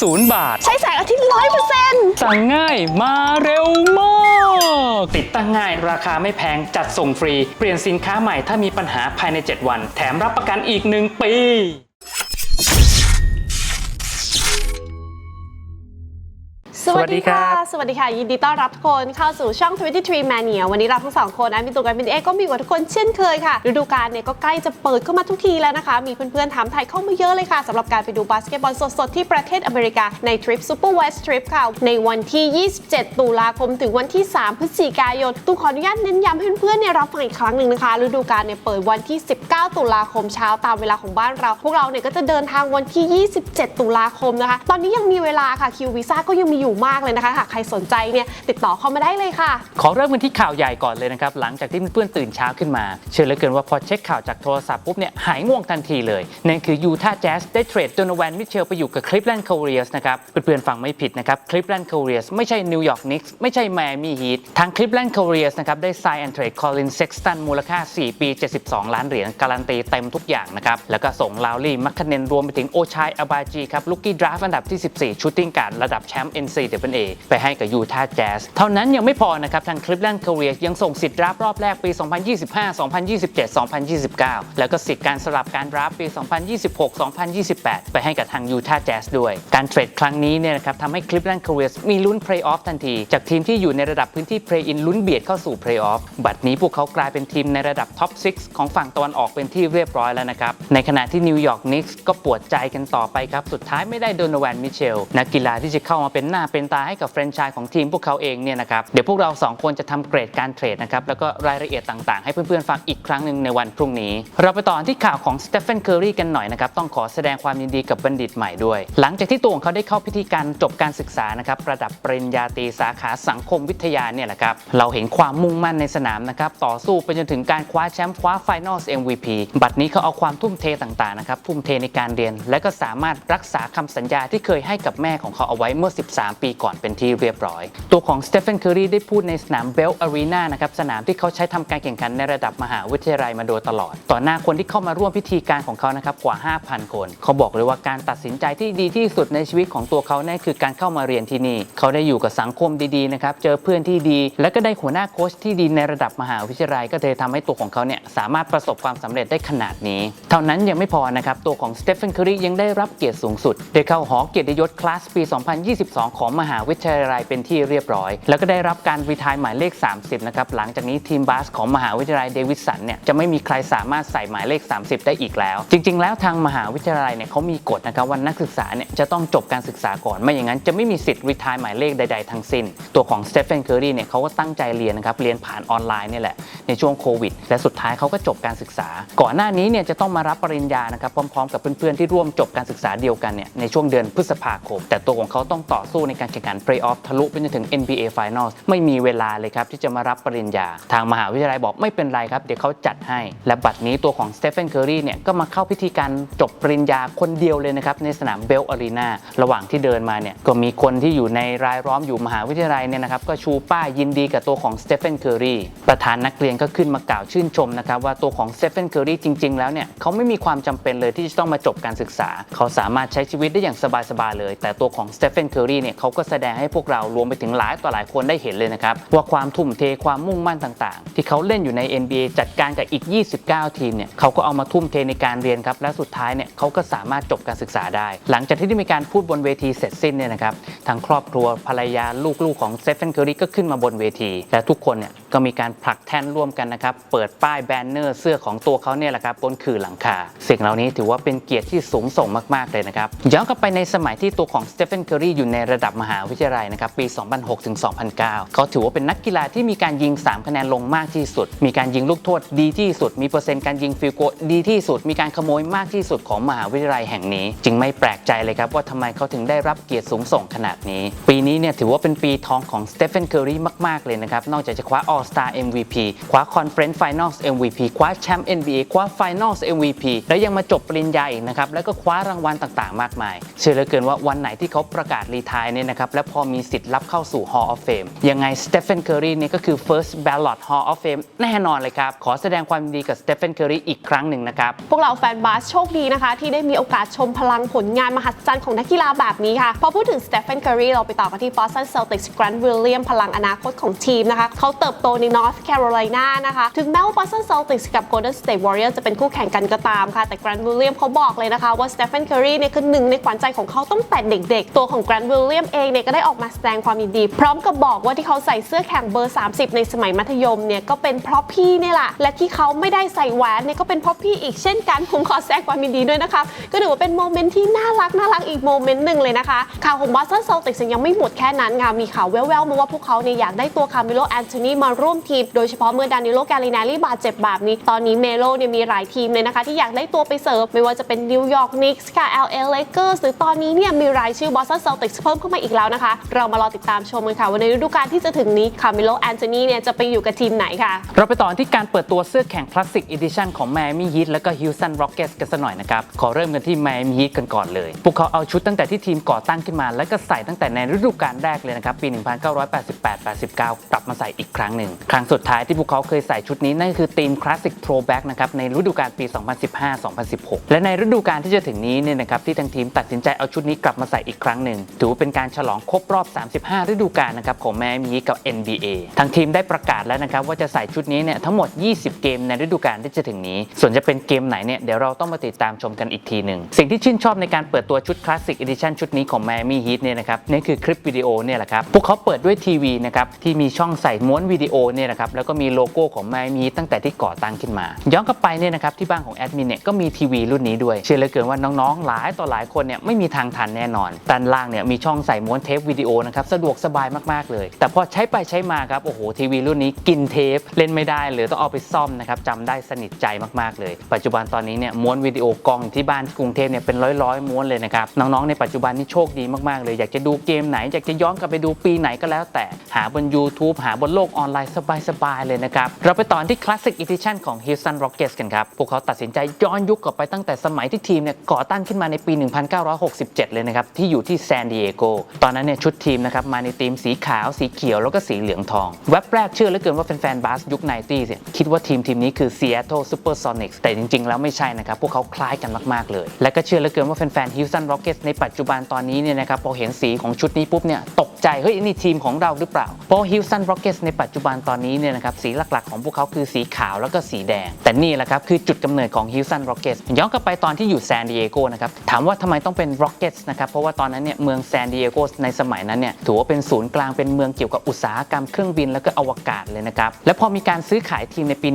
ศูนย์บาท ใช้แสงอาทิตย์ร้อยเปอร์เซ็นต์สั่งง่ายมาเร็วมาก ติดตั้งง่ายราคาไม่แพงจัดส่งฟรี เปลี่ยนสินค้าใหม่ถ้ามีปัญหาภายใน 7 วัน แถมรับประกันอีก 1 ปี สวัสดีค่ะ สวัสดีค่ะ ยินดีต้อนรับทุกคนเข้าสู่ช่อง 23 Mania วันนี้เราทั้งสองคนนะมีตัวกันเป็นเอกก็มีกับทุกคนเช่นเคยค่ะฤดูกาลเนี่ยก็ใกล้จะเปิดเข้ามาทุกทีแล้วนะคะ มีเพื่อนๆถามไทยเข้ามาเยอะเลยค่ะสำหรับการไปดูบาสเกตบอลสดๆ ที่ประเทศอเมริกา ในทริป Super West Trip ค่ะ ในวันที่ 27 ตุลาคมถึงวันที่ 3 พฤศจิกายนตูขออนุญาตเน้นย้ำให้เพื่อนๆเนี่ยรับฟังอีกครั้งหนึ่งนะคะฤดูกาลเนี่ยเปิดวันที่ 19 ตุลาคมเช้าตามเวลาของบ้านเรา พวกเราเนี่ยก็จะเดินทางวันที่ 27 ตุลาคมนะคะ ตอนนี้ยังมีเวลาค่ะคิววีซ่าก็ยังมีอยู่มากเลยนะคะหากใครสนใจเนี่ยติดต่อเข้ามาได้เลยค่ะ ขอเริ่มกันที่ข่าวใหญ่ก่อนเลยนะครับ หลังจากที่เพื่อนๆตื่นเช้าขึ้นมา เชื่อเหลือเกินว่าพอเช็คข่าวจากโทรศัพท์ปุ๊บเนี่ยหายง่วงทันทีเลยนั่นคือยูทาห์แจ๊สได้เทรดโดนแวนมิเชลไปอยู่กับคลิฟแลนด์คาเรียสนะครับเพื่อนๆฟังไม่ผิดนะครับคลิฟแลนด์คาเรียสไม่ใช่นิวยอร์กนิกส์ไม่ใช่แมมี่ฮีททางคลิฟแลนด์คาเรียสนะครับได้ sign and trade Colin Sexton มูลค่า 4 ปี 72 ล้านเหรียญการันตีเต็มทุกอย่างนะครับแล้วก็ส่งลาวลี่มัคคเนนรวมไปถึงโอชายอบาจีครับลูกี้ดราฟอันดับที่ 14ชูตติ้งการระดับแชมป์ NCAA ไปให้กับยูทาห์แจ๊สเท่านั้นยังไม่พอนะครับ ทางคลิฟแลนด์คาเรียยังส่งสิทธิ์ราฟรอบแรกปี 2025 2027 2029 แล้วก็สิทธิ์การสลับการราฟปี 2026 2028 ไปให้กับทางยูทาห์แจ๊สด้วย การเทรดครั้งนี้เนี่ยนะครับทำให้คลิฟแลนด์คาเรียมีลุ้นเพลย์ออฟทันที จากทีมที่อยู่ในระดับพื้นที่เพลย์อินลุ้นเบียดเข้าสู่เพลย์ออฟบัดนี้พวกเขากลายเป็นทีมในระดับท็อป 6 ของฝั่งตะวันออกเป็นที่เรียบร้อยแล้วนะครับในขณะที่นิวยอร์กนิกส์ก็ปวดใจกันต่อไปครับสุดท้ายไม่ได้โดนแวนมิเชลนักกีฬาที่จะเข้ามาเป็นหน้าเป็นตาให้กับแฟรนไชส์ของทีมพวกเขาเองเนี่ยนะครับเดี๋ยวพวกเราสองคนจะทำเกรดการเทรดนะครับแล้วก็รายละเอียดต่างๆ ให้เพื่อนๆฟังอีกครั้งหนึ่งในวันพรุ่งนี้ เราไปต่อที่ข่าวของสเตฟ h นเคอร์รีกันหน่อยนะครับต้องขอแสดงความยินดีกับบัณฑิตใหม่ด้วย หลังจากที่ตัวของเขาได้เข้าพิธีการจบการศึกษานะครับระดับปริญญาตรีสาขาสังคมวิทยาเนี่ยแหละครับเราเห็นความมุ่งมั่นในสนามนะครับต่อสู้ไปจนถึงการคว้าแชมป์คว้าไฟนอล MVP บัดนี้เขาเอาความทุ่มเทต่างๆนะครับทุ่มเทในการเรียน และก็สามารถรักษาคำสัญญาที่เคยให้กับแม่ของเขาเอาไว้เมื่อ 13 ปีก่อนเป็นที่เรียบร้อย ตัวของสเตฟ h นเคอรีได้พูดในสนามเบลอารีนานะครับสนามที่เขาใช้ทำการแข่งขันในระดับมหาวิทยาลัยมาโดยตลอด ต่อหน้าคนที่เข้ามาร่วมพิธีการของเขานะครับกว่า 5,000 คน เขาบอกเลยว่าการตัดสินใจที่ดีที่สุดในชีวิตของตัวเขานั่นคือการเข้ามาเรียนที่นี่ เขาได้อยู่กับสังคมดีๆนะครับเจอเพื่อนที่ดี และก็ได้หัวหน้าโค้ชที่ดีในระดับมหาวิทยาลัยก็เลยทำให้ตัวของเขาเนี่ยสามารถประสบความสำเร็จได้ขนาดนี้ เท่านั้นยังไม่พอนะครับตัวของสเตฟ h นเคอรียังได้รับเกียรติสูงสุดได้เข้าหอเกียรติยศคลาสปี 2022 ของของมหาวิทยาลัยเป็นที่เรียบร้อย แล้วก็ได้รับการรีทายหมายเลข 30 นะครับ หลังจากนี้ทีมบาสของมหาวิทยาลัยเดวิสันเนี่ยจะไม่มีใครสามารถใส่หมายเลข 30 ได้อีกแล้ว จริง ๆ แล้วทางมหาวิทยาลัยเนี่ยเขามีกฎนะครับว่านักศึกษาเนี่ยจะต้องจบการศึกษาก่อนไม่อย่างนั้นจะไม่มีสิทธิ์รีทายหมายเลขใด ๆ ทั้งสิ้น ตัวของสเตฟ h นเคอรีเนี่ยเขาก็ตั้งใจเรียนนะครับเรียนผ่านออนไลน์นี่แหละในช่วงโควิดและสุดท้ายเขาก็จบการศึกษา ก่อนหน้านี้เนี่ยจะต้องมารับปริญญานะครับพร้อม ๆ กับเพื่อนๆที่ร่วมจบการศึกษาเดียวกันเนี่ยในช่วงเดือนพฤษภาคม แต่ตัวของเขาต้องต่อสู้ในการแข่งขันเพลย์ออฟทะลุไปจนถึง NBA Finals ไม่มีเวลาเลยครับที่จะมารับปริญญา ทางมหาวิทยาลัยบอกไม่เป็นไรครับ เดี๋ยวเขาจัดให้ และบัดนี้ตัวของสเตฟ h นเคอรีเนี่ยก็มาเข้าพิธีการจบปริญญาคนเดียวเลยนะครับในสนามเบลอารีนาระหว่างที่เดินมาเนี่ยก็มีคนที่อยู่ในรายล้อมอยู่มหาวิทยาลัยเนี่ยนะครับก็ชูป้ายยินดีกับตัวของสเตฟ h นเคอรีประธานนักเรียนก็ขึ้นมากล่าวชื่นชมนะครับว่าตัวของสเตฟ h นเคอรีจริง ๆ แล้วเนี่ยเขาไม่มีความจำเป็นเลยที่จะต้องมาจบการศึกษา เขาสามารถใช้ชีวิตได้อย่างสบายๆเลย แต่ตัวของสเตฟ h นเคอรีเนี่ยเขาาก็แสดงให้พวกเรารวมไปถึงหลายต่อหลายคนได้เห็นเลยนะครับ ว่าความทุ่มเทความมุ่งมั่นต่างๆ ที่เขาเล่นอยู่ใน NBA จัดการกับอีก 29 ทีมเนี่ยเขาก็เอามาทุ่มเทในการเรียนครับ และสุดท้ายเนี่ยเขาก็สามารถจบการศึกษาได้ หลังจากที่ได้มีการพูดบนเวทีเสร็จสิ้นเนี่ยนะครับทางครอบครัวภรรยาลูกๆของสเตฟ h นเคอรีก็ขึ้นมาบนเวที และทุกคนเนี่ยก็มีการผลักแท่นร่วมกันนะครับเปิดป้ายแบนเนอร์เสื้อของตัวเขาเนี่ยแหละครับบนขื่อหลังคาสิ่งเหล่านี้ถือว่าเป็นเกียรติที่สูงส่งมากๆเลยนะครับย้อนกลับไปในสมัยที่ตัวของสเตฟ h นเคอรีอยู่ในระดับมหาวิทยาลัยนะครับปี 2006ถึง2009 เขาถือว่าเป็นนักกีฬาที่มีการยิง 3 คะแนนลงมากที่สุด มีการยิงลูกโทษดีที่สุด มีเปอร์เซ็นต์การยิงฟิลโกดีที่สุด มีการขโมยมากที่สุดของมหาวิทยาลัยแห่งนี้ จึงไม่แปลกใจเลยครับว่าทำไมเขาถึงได้รับเกียรติสูงส่งขนาดนี้ ปีนี้เนี่ยถือว่าเป็นปีทองของสเตฟ h นเคอรีมาก ๆ เลยนะครับ นอกจากจะคว้า All Star MVP คว้า Conference Finals MVP คว้าแชมป์ NBA คว้า Finals MVP และยังมาจบปริญญาอีกนะครับแล้วก็คว้ารางวัลต่างๆ มากมาย เชื่อเหลือเกินว่าวันไหนที่เขาประกาศรีทายเนี่ยนะครับ และพอมีสิทธิ์รับเข้าสู่ Hall of Fame ยังไงสเตฟ e n นเคอรีนี่ก็คือ first ballot Hall of Fame แน่นอนเลยครับ ขอแสดงความยินดีกับสเตฟ e n นเคอรีอีกครั้งหนึ่งนะครับ พวกเราแฟนบาสโชคดีนะคะ ที่ได้มีโอกาสชมพลังผลงานมหัศจรรย์ของนักกีฬาแบบนี้ค่ะ พอพูดถึงสเตฟ a n นเคอรีเราไปต่อกันที่ Boston Celtics Grant Williams พลังอนาคตของทีมนะคะเขาเติบโตใน North Carolina นะคะ ถึงแม้ว่า Boston Celtics กับ Golden State Warriors จะเป็นคู่แข่งกันก็ตามค่ะ แต่ Grant Williams เขาบอกเลยนะคะว่า Stephen Curry เนี่ยคือหนึ่งในขวัญใจของเขาตั้งแต่เด็กๆ ตัวของ Grant Williams เองเนี่ยก็ได้ออกมาแสดงความยินดี พร้อมกับบอกว่าที่เขาใส่เสื้อแข่งเบอร์ 30 ในสมัยมัธยมเนี่ยก็เป็นเพราะพี่เนี่ยแหละและที่เขาไม่ได้ใส่แหวนเนี่ยก็เป็นเพราะพี่อีกเช่นกันผมขอแสดงความยินดีด้วยนะคะก็ถือว่าเป็นโมเมนต์ที่น่ารักน่ารักอีกโมเมนต์หนึ่งเลยนะคะข่าวของ Boston Celtics ยังไม่หมดแค่นั้นค่ะมีข่าวแว่วๆมาว่าพวกเขาเนี่ยอยากได้ตัวคาร์เมโลแอนโทนีมาร่วมทีมโดยเฉพาะเมื่อดานิโลแกลินารีบาดเจ็บแบบนี้ตอนนี้เมโลเนี่ยมีหลายทีมเลยนะคะ ที่อยากได้ตัวไปเสิร์ฟไม่ว่าจะเป็นนิวยอร์กนิกส์ค่ะ LA Lakers หรือตอนนี้เนี่ยมีรายชื่อ Boston Celtics เพิ่มเข้ามาอีกแล้วนะคะ เรามารอติดตามชมกันค่ะว่าในฤดูกาลที่จะถึงนี้คาร์เมโลแอนโทนีเนี่ยจะไปอยู่กับทีมไหนค่ะ เราไปต่อที่การเปิดตัวเสื้อแข่งคลาสสิกอีดิชันของ Miami Heat แล้วก็ Houston Rockets กันสักหน่อยนะครับ ขอเริ่มกันที่ Miami Heat กันก่อนเลย พวกเขาเอาชุดตั้งแต่ที่ทีมก่อตั้งขึ้นมา แล้วก็ใส่ตั้งแต่ในฤดูกาลแรกเลยนะครับ ปี 1988-89 กลับมาใส่อีกครั้งหนึ่ง ครั้งสุดท้ายที่พวกเขาเคยใส่ชุดนี้นั่นคือทีม Classic Throwback นะครับในฤดูกาลปี 2015-2016 และในฤดูกาลที่จะถึงนี้เนี่ยนะครับที่ทางทีมตัดสินใจเอาชุดนี้กลับมาใส่อีกครั้งหนึ่งถือเป็นการฉลองครบรอบ 35 ฤดูกาลนะครับของ Miami Heat กับ NBA ทางทีมได้ประกาศแล้วนะครับว่าจะใส่ชุดนี้เนี่ยทั้งหมด 20 เกมในฤดูกาลที่จะถึงนี้ ส่วนจะเป็นเกมไหนเนี่ยเดี๋ยวเราต้องมาติดตามชมกันอีกทีหนึ่ง สิ่งที่ชื่นชอบในการเปิดตัวชุดคลาสสิกอีดิชั่นชุดนี้ของ Miami Heat เนี่ยนะครับนี่คือคลิปวิดีโอเนี่ยแหละครับ พวกเขาเปิดด้วยทีวีนะครับที่มีช่องใส่ม้วนวิดีโอเนี่ยนะครับแล้วก็มีโลโก้ของ Miami Heat ตั้งแต่ที่ก่อตั้งขึ้นมา ย้อนกลับไปเนี่ยนะครับที่บ้านของแอดมินเนี่ยก็มีทีวีรุ่นนี้ด้วย เชื่อเลือเกินว่าน้องๆ หลายต่อหลายคนเนี่ยไม่มีทางทันแน่นอนด้านล่างเนี่ยมีช่องใส่ม้วนเทปวิดีโอนะครับสะดวกสบายมากๆเลย แต่พอใช้ไปใช้มาครับโอ้โหทีวีรุ่นนี้กินเทปเล่นไม่ได้หรือต้องเอาไปซ่อมนะครับจำได้สนิทใจมากๆเลย ปัจจุบันตอนนี้เนี่ยม้วนวิดีโอกองที่บ้านที่กรุงเทพเนี่ยเป็นร้อยๆม้วนเลยนะครับน้องๆในปัจจุบันนี่โชคดีมากๆเลย อยากจะดูเกมไหนอยากจะย้อนกลับไปดูปีไหนก็แล้ว แต่หาบน YouTube หาบนโลกออนไลน์สบายๆเลยนะครับเราไปต่อที่ Classic Edition ของ Houston Rockets กันครับพวกเขาตัดสินใจย้อนยุคกลับไปตั้งแต่สมัยที่ทีมเนี่ยก่อตั้งขึ้นมาในปี 1967 เลยนะครับที่อยู่ที่ซานดิเอโกตอนนั้นเนี่ยชุดทีมนะครับมาในทีมสีขาวสีเขียวแล้วก็สีเหลืองทองเว็บแรกเชื่อเหลือเกินว่าแฟนๆบาสยุค90เนี่ยคิดว่าทีมทีมนี้คือ Seattle Supersonics แต่จริงๆ แล้วไม่ใช่นะครับ พวกเขาคล้ายกันมากๆเลย และก็เชื่อเหลือเกินว่าแฟนๆ Houston Rockets ในปัจจุบันตอนนี้เนี่ยนะครับพอเห็นสีของชุดนี้ปุ๊บเนี่ยตกใจ เฮ้ยนี่ทีมของเราหรือเปล่า เพราะ Houston Rockets ในปัจจุบันตอนนี้เนี่ยนะครับสีหลักๆ ของพวกเขาคือสีขาวแล้วก็สีแดง แต่นี่แหละครับคือจุดกำเนิดของ Houston Rockets ย้อนกลับไปตอนที่อยู่ซานดิเอโกนะครับถามว่าทำไมต้องเป็น Rockets นะครับเพราะว่าตอนนั้นเนี่ยเมืองซานดิเอโกในสมัยนั้นเนี่ยถือว่าเป็นศูนย์กลางเป็นเมืองเกี่ยวกับอุตสาหกรรมเครื่องบินแล้วก็อวกาศเลยนะครับ และพอมีการซื้อขายทีมในปี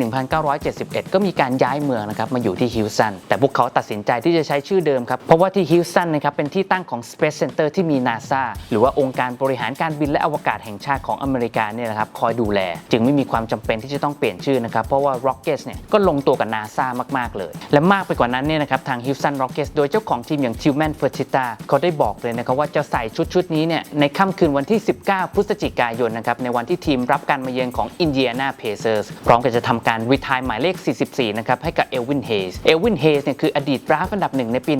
1971 ก็มีการย้ายเมืองนะครับมาอยู่ที่ฮิวสัน แต่พวกเขาตัดสินใจที่จะใช้ชื่อเดิมครับ เพราะว่าที่ฮิวสันนะครับเป็นที่ตั้งของ Space Center ที่มี NASA หรือว่าองค์การบริหารการบินและอวกาศแห่งชาติของอเมริกาเนี่ยนะครับคอยดูแล จึงไม่มีความจำเป็นที่จะต้องเปลี่ยนชื่อนะครับเพราะว่า Rockets เนี่ยก็ลงตัวกับ NASA มาก ๆ เลย และมากไปกว่านั้นเนี่ยนะครับทาง Houston Rockets โดยเจ้าของทีมอย่าง Tillman Fertitta เขาได้บอกเลยนะครับว่าจะใส่ชุดชุดนี้เนี่ยในค่ำคืนวันที่ 19 พฤศจิกายนนะครับในวันที่ทีมรับการมาเยือนของ Indiana Pacers พร้อมกับจะทำการรีทายหมายเลข 44 นะครับให้กับเอลวินเฮสเอลวินเฮสเนี่ยคืออดีตดราฟอันดับหนึ่งในปี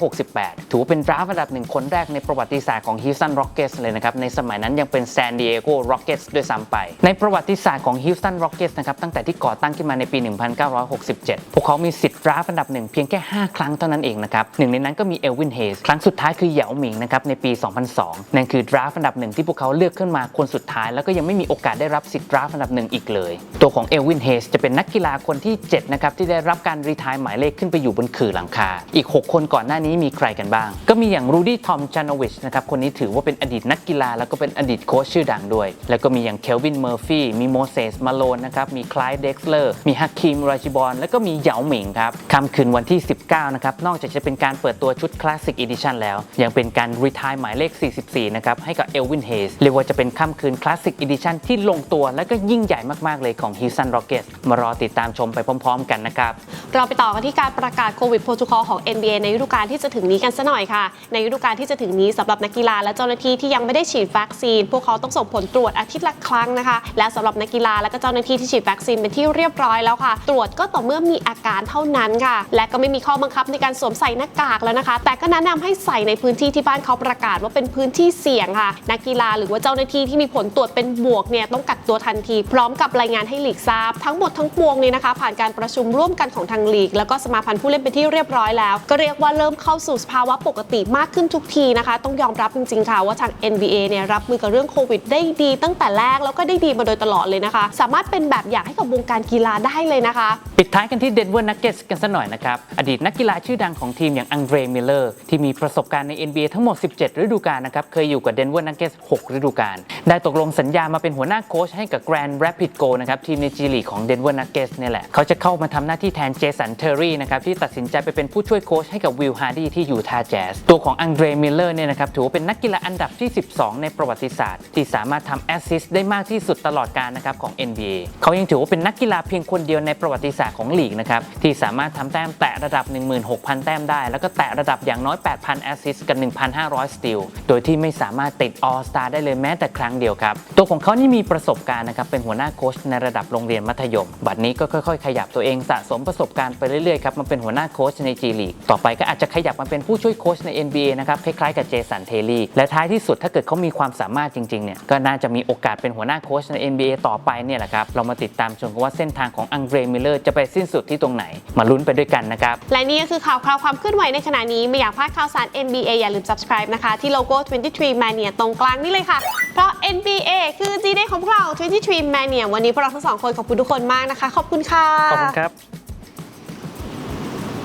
1968 ถือว่าเป็นดราฟอันดับหนึ่งคนแรกในประวัติศาสตร์ของ Houston Rockets เลยนะครับในสมัยนั้นยังเป็น San Diego Rockets ด้วยซ้ำไป ในประวัติศาสตร์ของ Houston Rockets นะครับตั้งแต่ที่ก่อตั้งขึ้นมาในปี 1967 พวกเขามีสิทธิ์ดราฟอันดับหนึ่งเพียงแค่ 5 ครั้งเท่านั้นเองนะครับหนึ่งในนั้นก็มีเอลวินเฮสครั้งสุดท้ายคือเหยาหมิงนะครับในปี 2 2002 นั่นคือดราฟต์อันดับหนึ่งที่พวกเขาเลือกขึ้นมาคนสุดท้าย แล้วก็ยังไม่มีโอกาสได้รับสิทธิ์ดราฟต์อันดับหนึ่งอีกเลย ตัวของเอลวินเฮสจะเป็นนักกีฬาคนที่ 7 นะครับ ที่ได้รับการรีทายหมายเลขขึ้นไปอยู่บนขื่อหลังคา อีก 6 คนก่อนหน้านี้มีใครกันบ้าง ก็มีอย่างรูดี้ทอมจานอวิชนะครับคนนี้ถือว่าเป็นอดีตนักกีฬาแล้วก็เป็นอดีตโค้ชชื่อดังด้วย แล้วก็มีอย่างเคลวินเมอร์ฟี่มีโมเสสมาโลนนะครับมีคลายเด็กเลอร์มีฮักคีมราชิบอนแล้วก็มีเหยาหมิงครับค่ำคืนวันที่ 19นะครับนอกจากจะเป็นการเปิดตัวชุดคลาสสิกอีดิชันแล้วยังเป็นการรีทายหมายเลข44 นะครับ ให้กับเอลวินเฮสเรียกว่าจะเป็นค่ำคืนคลาสสิกอีดิชันที่ลงตัวและก็ยิ่งใหญ่มาก ๆ เลยของ Houston Rockets มารอติดตามชมไปพร้อม ๆ กันนะครับ เราไปต่อกันที่การประกาศโควิดโปรโตคอลของ NBA ในฤดูกาลที่จะถึงนี้กันซะหน่อยค่ะ ในฤดูกาลที่จะถึงนี้สำหรับนักกีฬาและเจ้าหน้าที่ที่ยังไม่ได้ฉีดวัคซีน พวกเขาต้องส่งผลตรวจอาทิตย์ละครั้งนะคะ และสำหรับนักกีฬาและก็เจ้าหน้าที่ที่ฉีดวัคซีนเป็นที่เรียบร้อยแล้วค่ะ ตรวจก็ต่อเมื่อมีอาการเท่านั้นค่ะ และก็ไม่มีข้อบังคับในการสวมใส่หน้ากากแล้วนะคะ แต่ก็แนะนำให้ใส่ในพื้นที่ที่บ้านเขาประกาศว่าเป็นเป็นพื้นที่เสี่ยงค่ะ นักกีฬาหรือว่าเจ้าหน้าที่ที่มีผลตรวจเป็นบวกเนี่ยต้องกักตัวทันที พร้อมกับรายงานให้ลีกทราบ ทั้งหมดทั้งปวงเนี่ยนะคะ ผ่านการประชุมร่วมกันของทางลีก แล้วก็สมาพันธ์ผู้เล่นเป็นที่เรียบร้อยแล้ว ก็เรียกว่าเริ่มเข้าสู่สภาวะปกติมากขึ้นทุกทีนะคะ ต้องยอมรับจริงๆค่ะว่าทาง NBA เนี่ยรับมือกับเรื่องโควิดได้ดีตั้งแต่แรกแล้วก็ได้ดีมาโดยตลอดเลยนะคะ สามารถเป็นแบบอย่างให้กับวงการกีฬาได้เลยนะคะ ปิดท้ายกันที่เดนเวอร์นักเก็ตส์กันสักหน่อยนะครับอดีตนักกีฬาชื่อดังของทีมอย่างอังเดรมิลเลอร์ที่มีประสบการณ์ใน NBA ทั้งหมด 17 ฤดูกาลนะครับเคยอยู่กับเดนเวอร์นักเก็ตส์6ฤดูกาลได้ตกลงสัญญามาเป็นหัวหน้าโค้ชให้กับ Grand Rapids Go นะครับทีมในจีลีของเดนเวอร์นักเก็ตส์เนี่ยแหละ เขาจะเข้ามาทำหน้าที่แทนเจสันเทอร์รี่นะครับที่ตัดสินใจไปเป็นผู้ช่วยโค้ชให้กับวิลฮาร์ดี้ที่ยูทาแจสตัวของอังเดรมิลเลอร์เนี่ยนะครับถือว่าเป็นนักกีฬาอันดับที่ 12 ในประวัติศาสตร์ ที่สามารถทำแอสซิสต์ได้มากที่สุดตลอดกาลนะครับของ NBA เขายังถือว่าเป็นนักกีฬาเพียงคนเดียวในประวัติศาสตร์ของลีกนะครับที่สามารถทำแต้มแตะระดับ 16,000 แต้มได้ แล้วก็แตะระดับอย่างน้อย 8,000 แอสซิสต์กับ 1,500 สตีลโดยที่ไม่สามารถติดออสตาได้เลยแม้แต่ครั้งเดียวครับ ตัวของเขานี่มีประสบการณ์นะครับ เป็นหัวหน้าโค้ชในระดับโรงเรียนมัธยม บัดนี้ก็ค่อยๆ ขยับตัวเองสะสมประสบการณ์ไปเรื่อยๆครับมาเป็นหัวหน้าโค้ชใน G League ต่อไปก็อาจจะขยับมาเป็นผู้ช่วยโค้ชใน NBA นะครับคล้ายๆกับเจสันเทลลี่และท้ายที่สุดถ้าเกิดเขามีความสามารถจริงๆเนี่ยก็น่าจะมีโอกาสเป็นหัวหน้าโค้ชใน NBA ต่อไปเนี่ยแหละครับเรามาติดตามชมกันว่าเส้นทางของอังเดรมิเลอร์จะไปสิ้นสุดที่ตรงไหน มาลุ้นไปด้วยกันนะครับและนี่ก็คือข่าวคราวความเคลื่อนไหวในขณะนี้ไม่อยากพลาดข่าวสาร NBA อย่าลืม subscribe นะคะที่โลโก้ 23 Mania ตรงกลางนี่เลยค่ะ เพราะ NBA คือ G Day ของพวกเรา 23 Mania วันนี้พวกเราทั้งสองคนขอบคุณทุกคนมากนะคะ ขอบคุณค่ะ ขอบคุณครับ